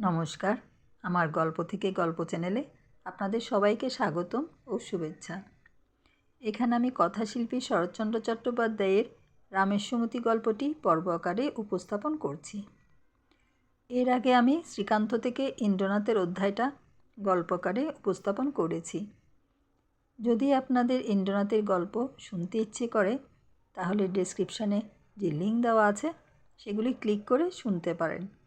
নমস্কার। আমার গল্প থেকে গল্প চ্যানেলে আপনাদের সবাইকে স্বাগতম ও শুভেচ্ছা। এখানে আমি কথাশিল্পী শরৎচন্দ্র চট্টোপাধ্যায়ের রামের সুমতি গল্পটি পর্ব আকারে উপস্থাপন করছি। এর আগে আমি শ্রীকান্ত থেকে ইন্দ্রনাথের অধ্যায়টা গল্প আকারে উপস্থাপন করেছি। যদি আপনাদের ইন্দ্রনাথের গল্প শুনতে ইচ্ছে করে, তাহলে ডেসক্রিপশানে যে লিঙ্ক দেওয়া আছে, সেগুলি ক্লিক করে শুনতে পারেন।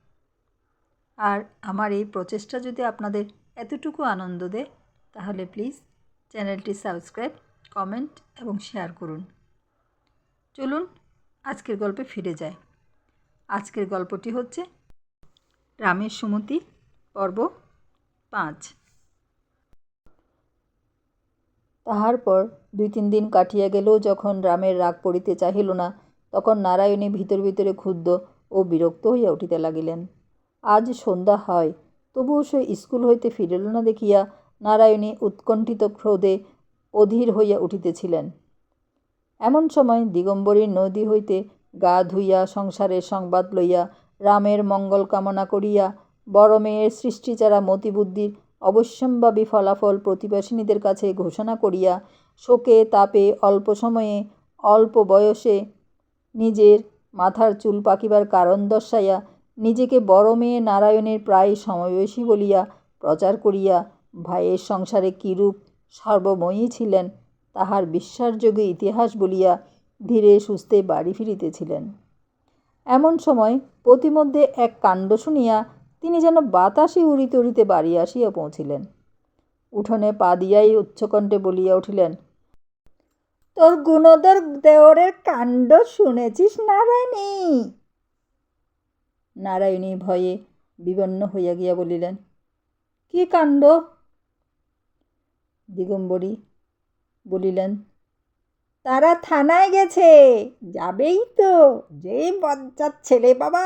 আর আমার এই প্রচেষ্টা যদি আপনাদের এতটুকু আনন্দ দেয়, তাহলে প্লিজ চ্যানেলটি সাবস্ক্রাইব, কমেন্ট এবং শেয়ার করুন। চলুন আজকের গল্পে ফিরে যাই। আজকের গল্পটি হচ্ছে রামের সুমতি, পর্ব পাঁচ। তাহার পর দুই তিন দিন কাটিয়া গেলেও যখন রামের রাগ পড়িতে চাহিল না, তখন নারায়ণী ভিতর ভিতরে ক্ষুব্ধ ও বিরক্ত হইয়া উঠিতে লাগিলেন। আজ সন্ধ্যা হয়। তবুও সে স্কুল হইতে ফিরিল না দেখিয়া নারায়ণী উৎকণ্ঠিত ক্রোধে অধীর হইয়া উঠিতেছিলেন। এমন সময় দিগম্বরীর নদী হইতে গা ধুইয়া সংসারের সংবাদ লইয়া রামের মঙ্গল কামনা করিয়া বড় মেয়ের সৃষ্টিচারা মতিবুদ্ধির অবশ্যম্ভাবী ফলাফল প্রতিবাসিনীদের কাছে ঘোষণা করিয়া শোকে তাপে অল্প সময়ে অল্প বয়সে নিজের মাথার চুল পাকিবার কারণ দর্শাইয়া নিজেকে বড় মেয়ে নারায়ণের প্রায় সমবয়সী বলিয়া প্রচার করিয়া ভাইয়ের সংসারে কিরূপ সর্বময়ী ছিলেন, তাহার বিশ্বাসযোগ্য ইতিহাস বলিয়া ধীরে সুস্থে বাড়ি ফিরিতেছিলেন। এমন সময় প্রতিমধ্যে এক কাণ্ড শুনিয়া তিনি যেন বাতাসে উড়িতে উড়িতে বাড়ি আসিয়া পৌঁছিলেন। উঠোনে পা দিয়াই উচ্চকণ্ঠে বলিয়া উঠিলেন, তোর গুণধর দেওরের কাণ্ড শুনেছিস নারায়ণী? নারায়ণী ভয়ে বিবন্ন হইয়া গিয়া বলিলেন, কি কাণ্ড? দিগম্বরী বলিলেন, তারা থানায় গেছে, যাবেই তো। যে বজ্জার ছেলে বাবা,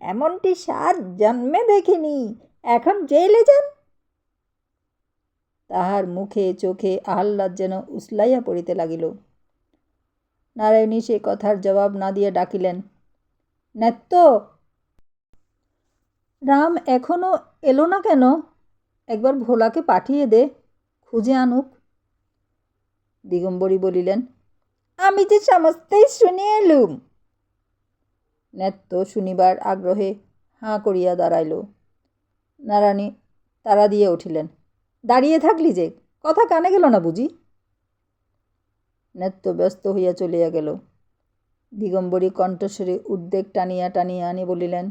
এমনটি সার জন্মে দেখিনি, এখন জেলে যান। তাহার মুখে চোখে আহ্লাদ যেন উসলাইয়া পড়িতে লাগিল। নারায়ণী সে কথার জবাব না দিয়ে ডাকিলেন নেত্য রাম এখনও এলো না কেন? একবার ভোলাকে পাঠিয়ে দে, খুঁজে আনুক। দিগম্বরী বলিলেন, আমি যে সমস্তই শুনে এলুম নেত্য শুনিবার আগ্রহে হাঁ করিয়া দাঁড়াইল। নারায়ণী তারা দিয়ে উঠিলেন, দাঁড়িয়ে থাকলি যে, কথা কানে গেল না বুঝি? নেত্য ব্যস্ত হইয়া চলিয়া গেল। দিগম্বরী কণ্ঠস্বরে উদ্বেগ টানিয়া টানিয়া আনি বলিলেন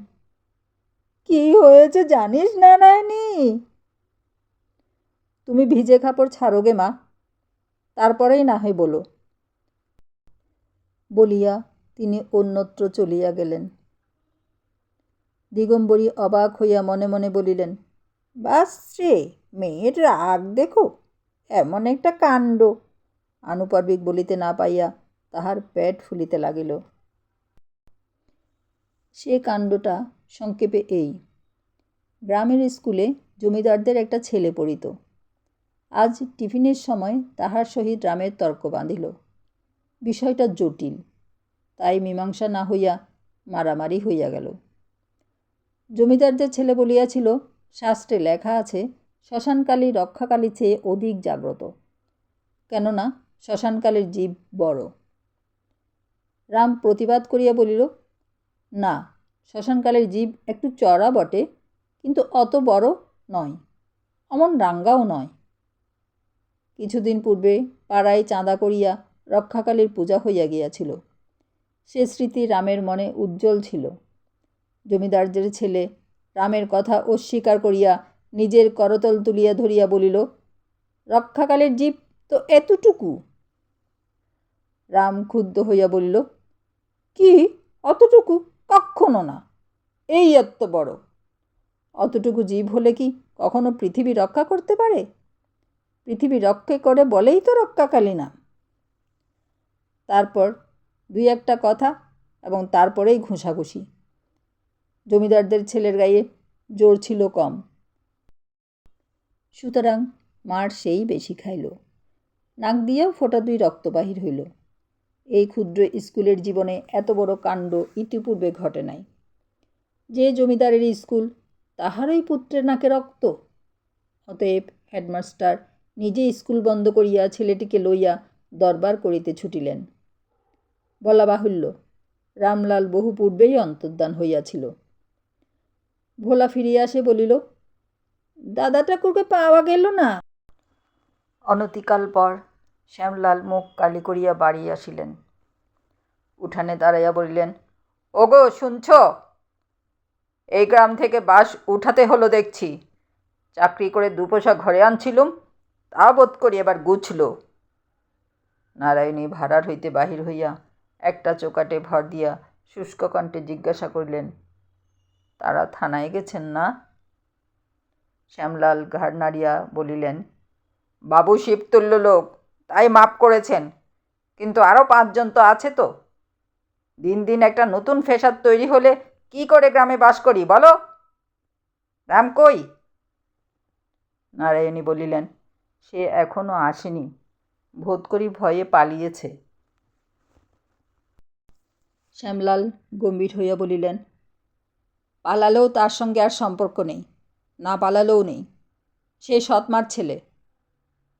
কি হয়েছে জানিস নারায়ণী? তুমি ভিজে কাপড় ছাড়ো গে মা। তারপরেই না হয় বলো। বলিয়া তিনি অন্যত্র চলিয়া গেলেন। দিগম্বরী অবাক হইয়া মনে মনে বলিলেন, বাস রে, মেয়ের রাগ দেখো, এমন একটা কাণ্ড। আনুপার্বিক বলিতে না পাইয়া তাহার পেট ফুলিতে লাগিল। সে কাণ্ডটা সংক্ষেপে এই। গ্রামের স্কুলে জমিদারদের একটা ছেলে পড়িত। আজ টিফিনের সময় তাহার সহিত রামের তর্ক বাঁধিল। বিষয়টা জটিল, তাই মীমাংসা না হইয়া মারামারি হইয়া গেল। জমিদারদের ছেলে বলিয়াছিল, শাস্ত্রে লেখা আছে, শ্মশানকালী রক্ষাকালী চেয়ে অধিক জাগ্রত। কেননা শ্মশানকালের জীব বড়। রাম প্রতিবাদ করিয়া বলিল, না শ্মশানকালের জীব একটু চড়া বটে, কিন্তু অত বড় নয়, অমন রাঙ্গাও নয়। কিছুদিন পূর্বে পাড়ায় চাঁদা করিয়া রক্ষাকালীর পূজা হইয়া গিয়াছিল। সে স্মৃতি রামের মনে উজ্জ্বল ছিল। জমিদারদের ছেলে রামের কথা অস্বীকার করিয়া নিজের করতল তুলিয়া ধরিয়া বলিল, রক্ষাকালের জীব তো এতটুকু? রাম ক্ষুব্ধ হইয়া বলিল, কি? অতটুকু? কখনো না। এই এত বড়। অতটুকু জীব হলে কি কখনো পৃথিবী রক্ষা করতে পারে? পৃথিবী রক্ষে করে বলেই তো রক্ষাকালী না। তারপর দুই একটা কথা এবং তারপরেই ঘুষাঘুষি। জমিদারদের ছেলের গায়ে জোর ছিল কম। সুতরাং মার সেই বেশি খাইল। নাক দিয়েও ফোটা দুই রক্ত বাহির হইল। এই ক্ষুদ্র স্কুলের জীবনে এত বড় কাণ্ড ইতিপূর্বে ঘটে নাই। যে জমিদারের স্কুল, তাহারই পুত্রের নাকে রক্ত। অতএব হেডমাস্টার নিজে স্কুল বন্ধ করিয়া ছেলেটিকে লইয়া দরবার করিতে ছুটিলেন। বলা বাহুল্য, রামলাল বহু পূর্বেই অন্তর্ধান হইয়াছিল। ভোলা ফিরিয়া আসে বলিল, দাদা ঠাকুরকে পাওয়া গেল না? অনতিকাল পর শ্যামলাল মুখ কালি করিয়া বাড়ি আসিলেন। উঠানে দাঁড়াইয়া বলিলেন, ওগো, শুনছ? এই গ্রাম থেকে বাস উঠাতে হলো দেখছি। চাকরি করে দু পয়সা ঘরে আনছিলুম, তা বোধ করি এবার গুছল। নারায়ণী ভাড়ার হইতে বাহির হইয়া একটা চোকাটে ভর দিয়া শুষ্ক কণ্ঠে জিজ্ঞাসা করিলেন, তারা থানায় গেছেন না? শ্যামলাল ঘাড় নাড়িয়া বলিলেন, বাবু শিবতুল্য লোক তাই মাপ করেছেন। কিন্তু আরও পাঁচজন তো আছে তো। দিন দিন একটা নতুন ফেসাদ তৈরি হলে কি করে গ্রামে বাস করি, বলো? রাম কই? নারায়ণী বলিলেন, সে এখনও আসেনি। বোধ করি ভয়ে পালিয়েছে। শ্যামলাল গম্ভীর হইয়া বলিলেন, পালালেও তার সঙ্গে আর সম্পর্ক নেই, না পালালেও নেই। সে সৎমার ছেলে।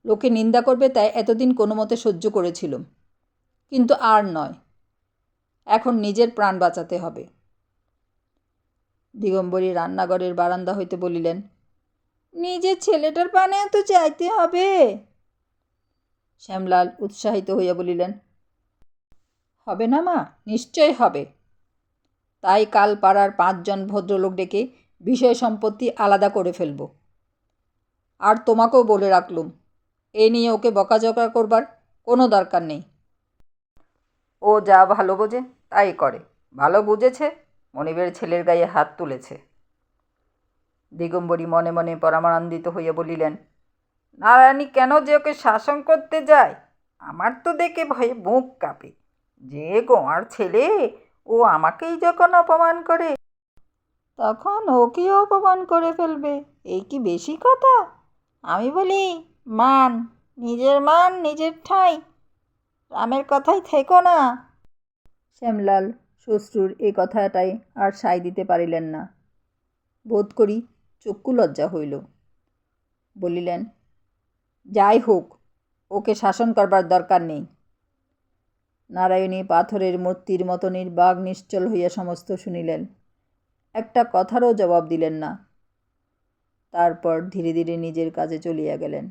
লোকে নিন্দা করবে তাই এতদিন কোনো মতে সহ্য করেছিলুম। কিন্তু আর নয়, এখন নিজের প্রাণ বাঁচাতে হবে। দিগম্বরী রান্নাঘরের বারান্দা হইতে বলিলেন, নিজের ছেলেটার পানেও তো চাইতে হবে? শ্যামলাল উৎসাহিত হইয়া বলিলেন, হবে না মা, নিশ্চয় হবে। তাই কাল পাড়ার পাঁচজন ভদ্রলোক ডেকে বিষয় সম্পত্তি আলাদা করে ফেলব। আর তোমাকেও বলে রাখলুম এ নিয়ে ওকে বকাঝকা করবার কোনো দরকার নেই। ও যা ভালো বোঝে, তাই করে। ভালো বুঝেছে, মনিবের ছেলের গায়ে হাত তুলেছে। দিগম্বরী মনে মনে পরমানন্দিত হইয়া বলিলেন, নারায়ণী, কেন যে ওকে শাসন করতে যায়? আমার তো দেখে ভয়ে বুক কাঁপে। যে গোয়ার ছেলে, ও আমাকেই যখন অপমান করে, তখন ওকেও অপমান করে ফেলবে। এই কি বেশি কথা? আমি বলি মান, নিজের মান নিজের ঠাঁই। রামের কথাই থেকো না। শ্যামলাল শ্বশ্রুর এই কথাটাই আর সাই দিতে পারিলেন না। বোধ করি চক্ষু লজ্জা হইল। বলিলেন, যাই হোক, ওকে শাসন করবার দরকার নেই। নারায়ণী পাথরের মূর্তির মতো নির্বাক নিশ্চল হইয়া সমস্ত শুনিলেন। একটা কথারও জবাব দিলেন না। তারপর ধীরে ধীরে নিজের কাজে চলিয়া গেলেন।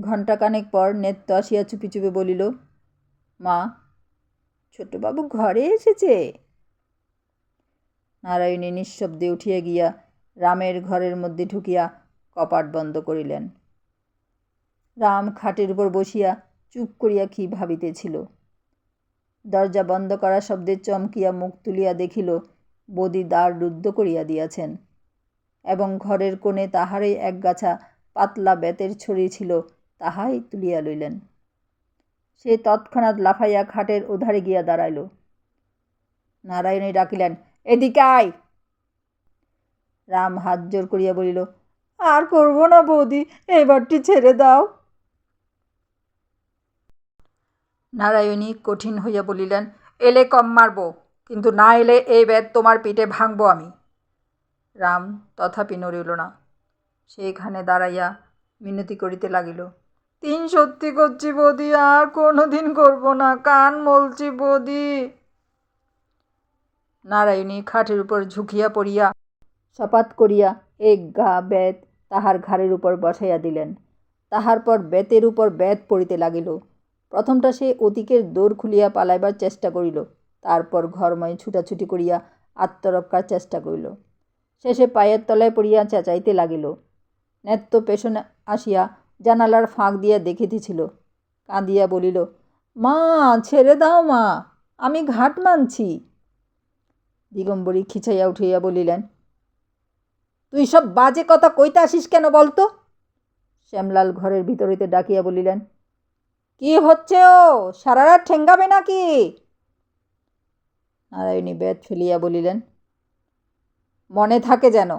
ঘণ্টাখানেক পর নেত্য আসিয়া চুপি চুপি বলিল, মা, ছোটবাবু ঘরে এসেছে? নারায়ণী নিঃশব্দে উঠিয়া গিয়া রামের ঘরের মধ্যে ঢুকিয়া কপাট বন্ধ করিলেন। রাম খাটের উপর বসিয়া চুপ করিয়া কি ভাবিতেছিল? দরজা বন্ধ করা শব্দে চমকিয়া মুখ তুলিয়া দেখিল, বদি দ্বার রুদ্ধ করিয়া দিয়াছেন এবং ঘরের কোণে তাহারই একগাছা পাতলা বেতের ছড়ি ছিল তাহাই তুলিয়া লইলেন। সে তৎক্ষণাৎ লাফাইয়া খাটের ওধারে গিয়া দাঁড়াইল। নারায়ণী ডাকিলেন, এদিকে আয়! রাম হাত জোর করিয়া বলিল, আর করব না বৌদি, এবারটি ছেড়ে দাও। নারায়ণী কঠিন হইয়া বলিলেন, এলে কম মারব, কিন্তু না এলে এই বেদ তোমার পিঠে ভাঙব আমি। রাম তথাপি নড়িল না। সেইখানে দাঁড়াইয়া মিনতি করিতে লাগিল। তিন সত্যি করছি বৌদি, আর কোনো দিন করব না। কান মলছি বৌদি। নারায়ণী খাটের উপর ঝুঁকিয়া পড়িয়া, সপাত করিয়া এক গা বেত তাহার ঘাড়ের উপর বসাইয়া দিলেন। তাহার পর বেতের উপর বেত পড়িতে লাগিল। প্রথমটা সে অতিকের দৌড় খুলিয়া পালাইবার চেষ্টা করিল। তারপর ঘরময় ছুটাছুটি করিয়া আত্মরক্ষার চেষ্টা করিল। শেষে পায়ের তলায় পড়িয়া চেঁচাইতে লাগিল। নেত্য পেছনে আসিয়া জানালার ফাঁক দিয়া দেখিতেছিল। কাঁদিয়া বলিল, মা, ছেড়ে দাও মা, আমি ঘাট মানছি। দিগম্বরী খিচাইয়া উঠিয়া বলিলেন, তুই সব বাজে কথা কইতে আসিস কেন বলতো? শ্যামলাল ঘরের ভিতরিতে ডাকিয়া বলিলেন, কি হচ্ছে ও? সারা রাত ঠেঙ্গাবে নাকি? নারায়ণী বেদ ফেলিয়া বলিলেন, মনে থাকে যেন।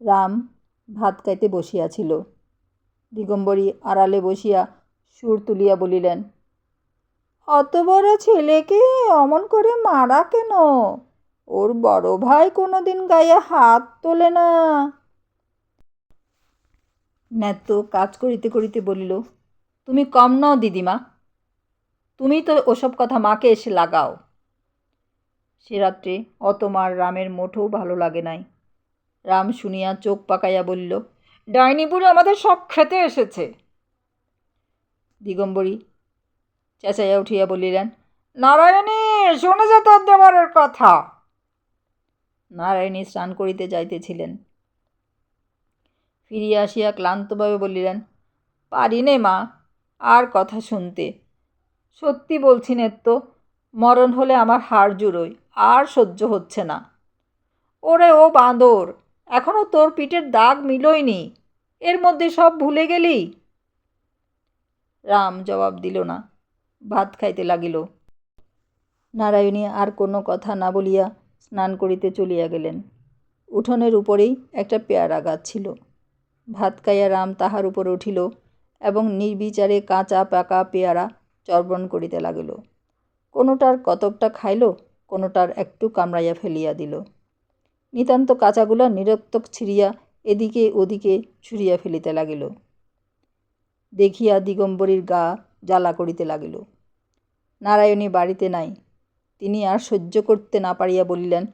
রাম ভাত খাইতে বসিয়াছিল দিগম্বরী আড়ালে বসিয়া সুর তুলিয়া বলিলেন, অত বড় ছেলেকে অমন করে মারা কেন? ওর বড় ভাই কোনো দিন গায়ে হাত তোলে না। ন্যাত্য কাজ করিতে করিতে বলিল, তুমি কম নও দিদিমা। তুমি তো ওসব কথা মাকে এসে লাগাও। সে রাত্রে অত মার রামের মোটেও ভালো লাগে নাই। রাম শুনিয়া চোখ পাকাইয়া বলিল, ডাইনি বুড়ি আমাদের সব খেতে এসেছে। দিগম্বরী চেঁচাইয়া উঠিয়া বলিলেন, নারায়ণী, শোনে যে তোর কথা। নারায়ণী স্নান করিতে যাইতেছিলেন। ফিরিয়া আসিয়া ক্লান্তভাবে বলিলেন, পারি নে মা, আর কথা শুনতে। সত্যি বলছি নেত্য, মরণ হলে আমার হাড় জুড়োয়, আর সহ্য হচ্ছে না। ওরে ও বাঁদর এখনও তোর পিঠের দাগ মিলয়নি। এর মধ্যে সব ভুলে গেলি? রাম জবাব দিল না। ভাত খাইতে লাগিল। নারায়ণী আর কোনো কথা না বলিয়া স্নান করিতে চলিয়া গেলেন। উঠোনের উপরেই একটা পেয়ারা গাছ ছিল। ভাত খাইয়া রাম তাহার উপর উঠিল এবং নির্বিচারে কাঁচা পাকা পেয়ারা চর্বণ করিতে লাগিল। কোনোটার কতকটা খাইল, কোনোটার একটু কামড়াইয়া ফেলিয়া দিল। নিতান্ত কাঁচাগুলা নিরক্তক ছিঁড়িয়া এদিকে ওদিকে ছুঁড়িয়া ফেলিতে লাগিল। দেখিয়া দিগম্বরীর গা জ্বালা করিতে লাগিল। নারায়ণী বাড়িতে নাই, তিনি আর সহ্য করতে না পারিয়া বলিলেন,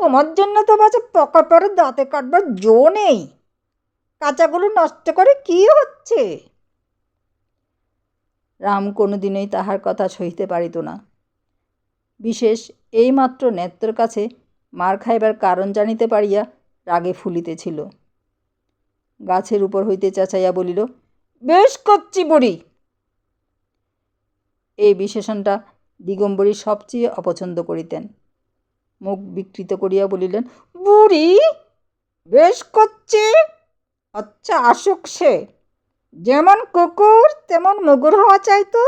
তোমার জন্য তো বাজে পকা পরে দাঁতে কাটবার জো নেই। কাঁচাগুলো নষ্ট করে কি হচ্ছে? রাম কোনোদিনই তাহার কথা সহিতে পারিত না। বিশেষ এইমাত্র নেত্রর কাছে মার খাইবার কারণ জানিতে পারিয়া রাগে ফুলিতেছিল। গাছের উপর হইতে চেঁচাইয়া বলিল, বেশ করছি বুড়ি। এই বিশেষণটা দিগম্বরী সবচেয়ে অপছন্দ করিতেন। মুখ বিকৃত করিয়া বলিলেন, বুড়ি, বেশ করছে। আচ্ছা আসুক সে। যেমন কুকুর, তেমন মুগুর হওয়া চাই তো।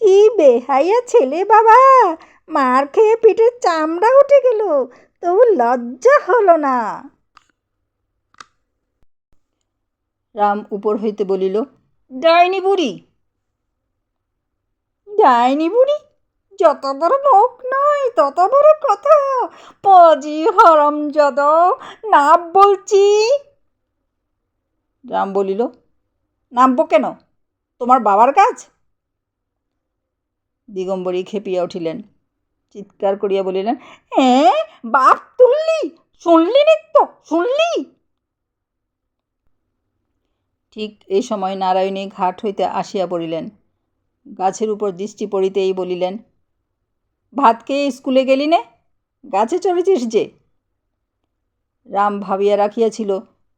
কি বেহাইয়া ছেলে বাবা! মার খেয়ে পিঠের চামড়া উঠে গেল, তবু লজ্জা হলো না। রাম উপর হইতে বলিল, ডাইনি বুড়ি! ডাইনি বুড়ি? যত বড় মুখ নয়, তত বড় কথা! পজি হরম যদ, নাম বলছি! রাম বলিল, নামবো কেন? তোমার বাবার কাজ? দিগম্বরী খেপিয়া উঠিলেন। চিৎকার করিয়া বলিলেন হ্যাঁ বাপ তুললি, শুনলি নিত্য, শুনলি? ঠিক এই সময় নারায়ণী ঘাট হইতে আসিয়া পড়িলেন। গাছের উপর দৃষ্টি পড়িতেই বলিলেন, ভাত খেয়ে স্কুলে গেলি নে? গাছে চড়েছিস যে? রাম ভাবিয়া রাখিয়াছিল,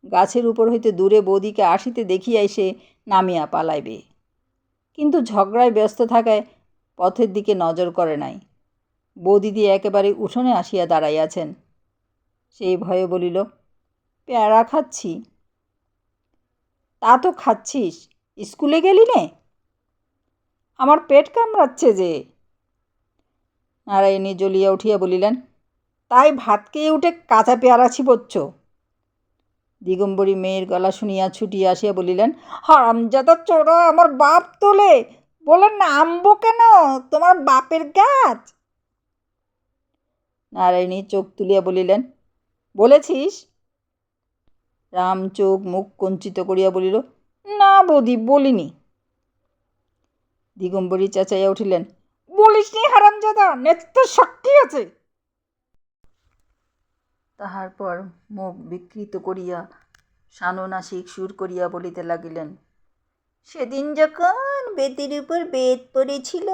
গাছের উপর হইতে দূরে বৌদিকে আসিতে দেখিয়াই সে নামিয়া পালাইবে। কিন্তু ঝগড়ায় ব্যস্ত থাকায় পথের দিকে নজর করে নাই। বৌদিদি একেবারে উঠোনে আসিয়া দাঁড়াইয়াছেন। সেই ভয়ে বলিল, পেয়ারা খাচ্ছি? তা তো খাচ্ছিস। স্কুলে গেলি নে? আমার পেট কামড়াচ্ছে যে। নারায়ণী জ্বলিয়া উঠিয়া বলিলেন, তাই ভাত খেয়ে উঠে কাঁচা পেয়ারা ছিপচ্ছ। দিগম্বরী মেয়ের গলা শুনিয়া ছুটিয়া আসিয়া বলিলেন, হারামজাদা চোরা, আমার বাপ তোলে। বলে নামবো কেন? তোমার বাপের গাছ। নারায়ণী চোখ তুলিয়া বলিলেন, বলেছিস? রাম চোখ মুখ কঞ্চিত করিয়া বলিল, না বৌদি, বলিনি। দিগম্বরী চেঁচাইয়া উঠিলেন বলিস নি হারামজাদা নেত্য সাক্ষী আছে। তাহার পর মুখ বিকৃত করিয়া সাননাসিক সুর করিয়া বলিতে লাগিলেন, সেদিন যখন বেতের উপর বেত পড়েছিল,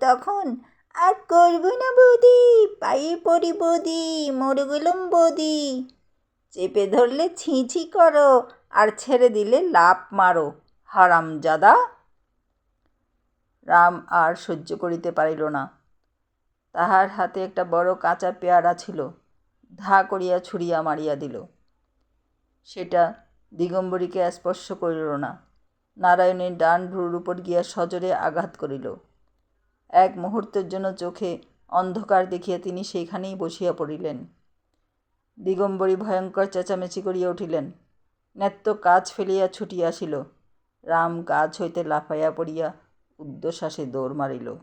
তখন আর করব না বৌদি, পায়ে পড়ি বৌদি মরে গেলাম বৌদি। চেপে ধরলে ছিঁচি করো, আর ছেড়ে দিলে লাভ মারো, হারাম হারামজাদা রাম আর সহ্য করিতে পারিল না। তাহার হাতে একটা বড় কাঁচা পেয়ারা ছিল, ধা করিয়া ছুঁড়িয়া মারিয়া দিল। সেটা দিগম্বরীকে স্পর্শ করিল না। নারায়ণীর ডান ভ্রুর উপর গিয়া সজোরে আঘাত করিল। এক মুহূর্তের জন্য চোখে অন্ধকার দেখিয়া তিনি সেইখানেই বসিয়া পড়িলেন। দিগম্বরী ভয়ঙ্কর চেঁচামেচি করিয়া উঠিলেন। নেত্য কাজ ফেলিয়া ছুটিয়া আসিল। রাম গাছ হইতে লাফাইয়া পড়িয়া উদ্ধশ্বাসে দৌড় মারিল।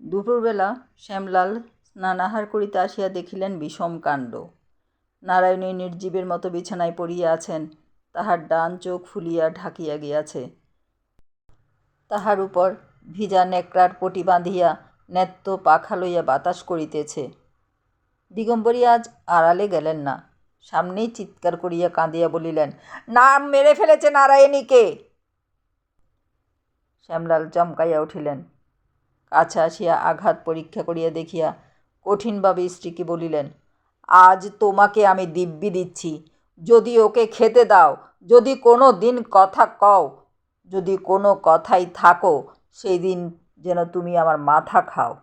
দুপুরবেলা শ্যামলাল স্নানাহার করিতে আসিয়া দেখিলেন বিষম কাণ্ড। নারায়ণী নির্জীবের মতো বিছানায় পড়িয়া আছেন তাহার ডান চোখ ফুলিয়া ঢাকিয়া গিয়াছে। তাহার উপর ভিজা নেকড়ার পটি বাঁধিয়া নেত্য পাখা লইয়া বাতাস করিতেছে। দিগম্বরী আজ আড়ালে গেলেন না। সামনেই চিৎকার করিয়া কাঁদিয়া বলিলেন, নাম মেরে ফেলেছে নারায়ণীকে! শ্যামলাল চমকাইয়া উঠিলেন। কাছে আসিয়া আঘাত পরীক্ষা করিয়া দেখিয়া কঠিনভাবে স্ত্রীকে বলিলেন, আজ তোমাকে আমি দিব্যি দিচ্ছি। যদি ওকে খেতে দাও, যদি কোনো দিন কথা কও, যদি কোনো কথাই থাকো সেই দিন যেন তুমি আমার মাথা খাও।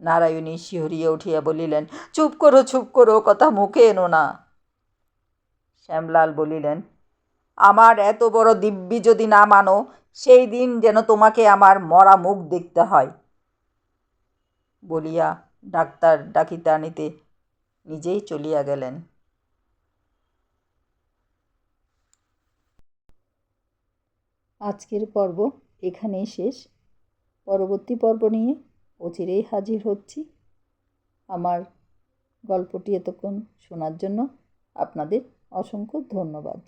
নারায়ণী শিহরিয়া উঠিয়া বলিলেন, চুপ করো চুপ করো কথা মুখে এনো না। শ্যামলাল বলিলেন, আমার এত বড় দিব্যি যদি না মানো, সেই দিন যেন তোমাকে আমার মরা মুখ দেখতে হয়। বলিয়া ডাক্তার ডাকিতে আনিতে নিজেই চলিয়া গেলেন। আজকের পর্ব এখানেই শেষ। পরবর্তী পর্ব নিয়ে অচিরেই হাজির হচ্ছি। আমার গল্পটি এতক্ষণ শোনার জন্য আপনাদের অসংখ্য ধন্যবাদ।